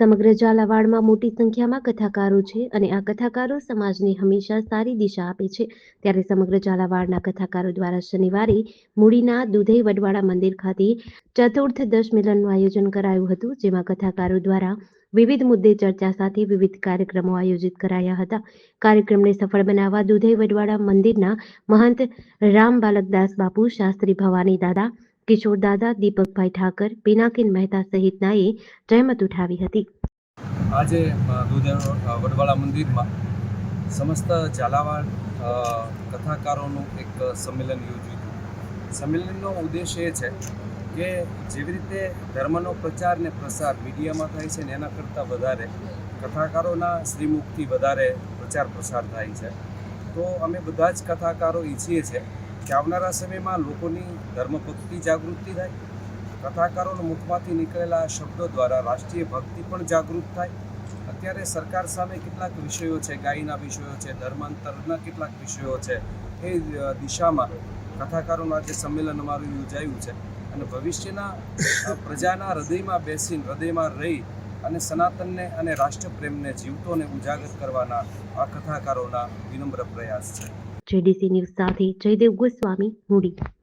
સમગ્ર ઝાલાવાડમાં મોટી સંખ્યામાં કથાકારો છે અને આ કથાકારો સમાજને હંમેશા સારી દિશા આપે છે. ત્યારે સમગ્ર ઝાલાવાડના કથાકારો દ્વારા શનિવારે મૂડીના દુધઈ વડવાડા મંદિર ખાતે ચતુર્થ દશ મિલનનું આયોજન કરાયું હતું, જેમાં કથાકારો દ્વારા વિવિધ મુદ્દે ચર્ચા સાથે વિવિધ કાર્યક્રમો આયોજિત કરાયા હતા. કાર્યક્રમને સફળ બનાવવા દુધઈ વડવાડા મંદિરના મહંત રામ બાલકદાસ બાપુ, શાસ્ત્રી ભવાની દાદા કિશોર દાદા, દીપકભાઈ ઠાકર, પિનાકિન મહેતા સહિતનાએ જહેમત ઉઠાવી હતી. આજે વડવાળા મંદિરમાં સમસ્ત ઝાલાવાડ કથાકારોનું એક સંમેલન યોજ્યું હતું. સંમેલનનો ઉદ્દેશ એ છે કે જેવી રીતે ધર્મનો પ્રચાર ને પ્રસાર મીડિયામાં થાય છે ને એના કરતાં વધારે કથાકારોના શ્રીમુખથી વધારે પ્રચાર પ્રસાર થાય છે. તો અમે બધા જ કથાકારો ઈચ્છીએ છીએ કે આવનારા સમયમાં લોકોની ધર્મભક્તિ જાગૃતિ થાય કથાકારોના મુખમાંથી નીકળેલા શબ્દો દ્વારા રાષ્ટ્રીય ભક્તિ પણ જાગૃત થાય. અત્યારે સરકાર સામે કેટલાક વિષયો છે, ગાયના વિષયો છે, ધર્માંતરના કેટલાક વિષયો છે, એ દિશામાં કથાકારોનું આજે સંમેલન અમારું યોજાયું છે. અને ભવિષ્યના પ્રજાના હૃદયમાં બેસીને હૃદયમાં રહી અને સનાતનને અને રાષ્ટ્રપ્રેમને જીવતો અને ઉજાગર કરવાના આ કથાકારોના વિનમ્ર પ્રયાસ છે. જેડીસી ન્યૂઝ સાથે જયદેવ ગોસ્વામી મૂડી.